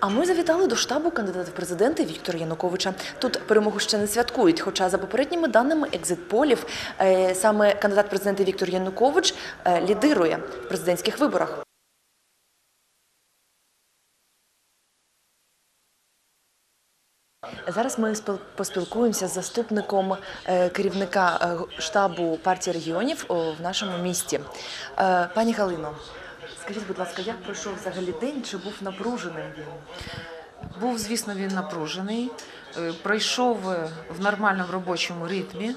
А ми завітали до штабу кандидата в президенти Віктора Януковича. Тут перемогу ще не святкують. Хоча за попередніми даними екзитполів, е, саме кандидат в президенти Віктор Янукович е, лідирує в президентських виборах. Зараз ми спіл- поспілкуємося з заступником е, керівника штабу партії регіонів в нашому місті. Пані Галино, скажіть, будь ласка, як пройшов взагалі день? Чи був напруженим він? Був, звісно, він напружений, е, пройшов е, в нормальному робочому ритмі.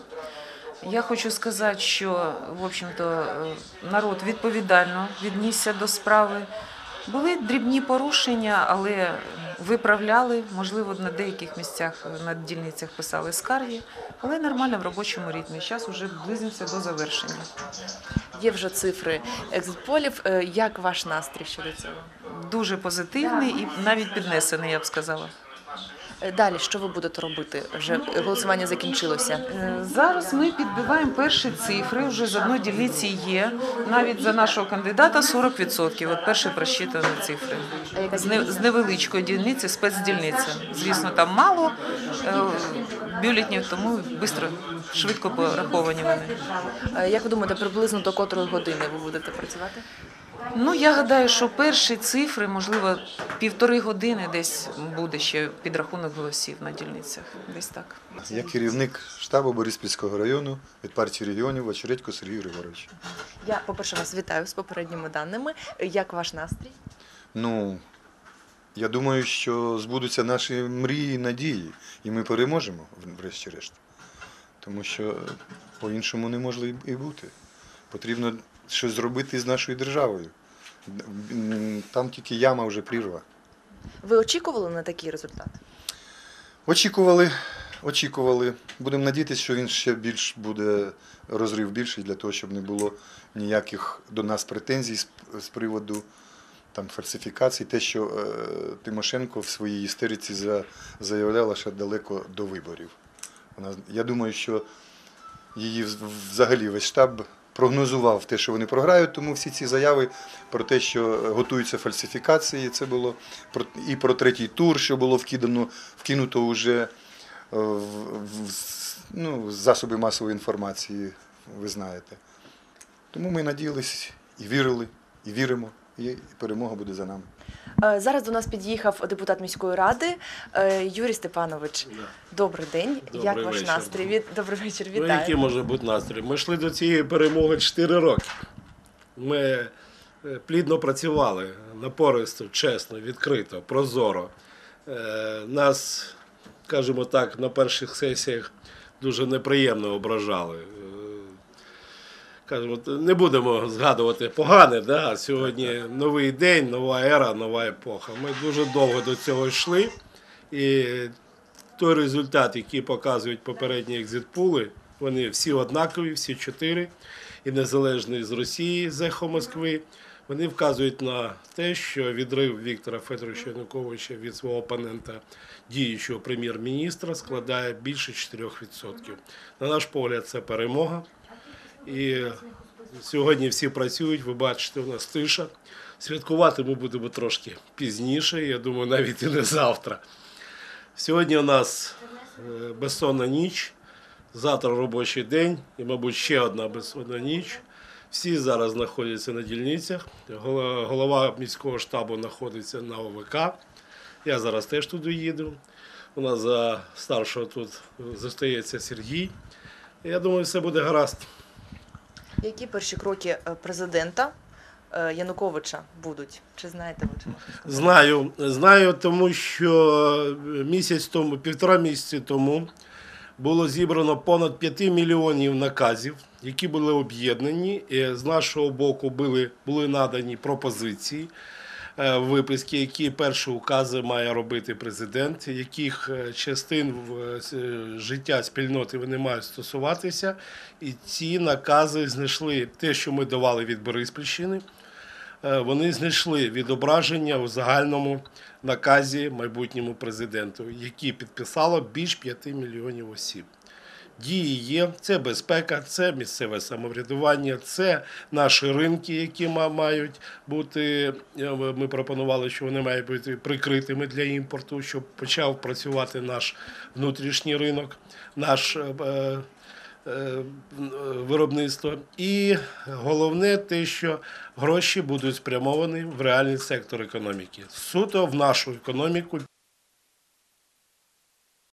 Я хочу сказати, що в общем-то е, народ відповідально віднісся до справи. Були дрібні порушення, але виправляли. Можливо, на деяких місцях на дільницях писали скарги, але нормально в робочому ритмі. Зараз вже близимося до завершення. Є вже цифри екзитполів. Е, Як ваш настрій щодо цього? Дуже позитивний і навіть піднесений, я б сказала. Далі що ви будете робити? Вже голосування закінчилося. Е, Зараз ми підбиваємо перші цифри. Вже з одної дільниці є. Навіть за нашого кандидата 40%. От перші просчитані цифри. З невеличкої дільниці, спецдільниці. Звісно, там мало е, бюлетнів, тому швидко, швидко пораховані вони. Е, Як ви думаєте, приблизно до котрої години ви будете працювати? Ну, я гадаю, що перші цифри, можливо, півтори години десь буде ще підрахунок голосів на дільницях. Десь так. Я керівник штабу Бориспільського району від партії регіонів Очередько Сергій Григорович. Я, по-перше, вас вітаю з попередніми даними. Як ваш настрій? Ну, я думаю, що збудуться наші мрії і надії, і ми переможемо, врешті-решт. Тому що по-іншому не може і бути. Потрібно щось зробити з нашою державою. Там тільки яма вже прірва. Ви очікували на такий результат? Очікували, очікували. Будемо надіятися, що він ще більш буде розрив більший для того, щоб не було ніяких до нас претензій з, з приводу там фальсифікацій. Те, що е, Тимошенко в своїй істериці за, заявляла ще далеко до виборів. Вона, я думаю, що її взагалі весь штаб прогнозував те, що вони програють, тому всі ці заяви про те, що готуються фальсифікації, це було і про третій тур, що було вкидано, вкинуто вже е, в, в ну, засоби масової інформації, ви знаєте. Тому ми надіялись і вірили, і віримо, і перемога буде за нами. Е, Зараз до нас під'їхав депутат міської ради е, Юрій Степанович. Добрий день. Добрий Як ваш настрій? Від... Добрий вечір, Ну, який може бути настрій? Ми йшли до цієї перемоги 4 роки. Ми е, плідно працювали, напористо, чесно, відкрито, прозоро. Нас, скажімо так, на перших сесіях дуже неприємно ображали. Кажемо, не будемо згадувати погане, да? сьогодні новий день, нова ера, нова епоха. Ми дуже довго до цього йшли. І той результат, який показують попередні екзитпули, вони всі однакові, всі чотири, і незалежний з Росії, з ехо Москви, вони вказують на те, що відрив Віктора Федоровича Януковича від свого опонента діючого прем'єр-міністра складає більше 4%. На наш погляд, це перемога. І сьогодні всі працюють, ви бачите, у нас тиша. Святкувати ми будемо трошки пізніше, я думаю, навіть і не завтра. Сьогодні у нас е, безсонна ніч, завтра робочий день і, мабуть, ще одна безсонна ніч. Всі зараз знаходяться на дільницях. Голова міського штабу знаходиться на ОВК. Я зараз теж туди їду. У нас за старшого тут зостається Сергій. Я думаю, все буде гаразд. Які перші кроки е, президента е, Януковича будуть? Чи знаєте ви? Чи? Знаю, знаю, тому що місяць тому, півтора місяці тому було зібрано понад 5 мільйонів наказів, які були об'єднані. З нашого боку були, були надані пропозиції. Е, Виписки, які перші укази має робити президент, яких е, частин е, життя спільноти вони мають стосуватися, і ці накази знайшли те, що ми давали від Бориспільщини, вони знайшли відображення у загальному наказі майбутньому президенту, який підписало більш 5 мільйонів осіб. Дії є. Це безпека, це місцеве самоврядування, це наші ринки, які мають бути. е, Ми пропонували, що вони мають бути прикритими для імпорту, щоб почав працювати наш внутрішній ринок, наш. е, е, виробництво. І головне те, що гроші будуть спрямовані в реальний сектор економіки. Суто в нашу економіку.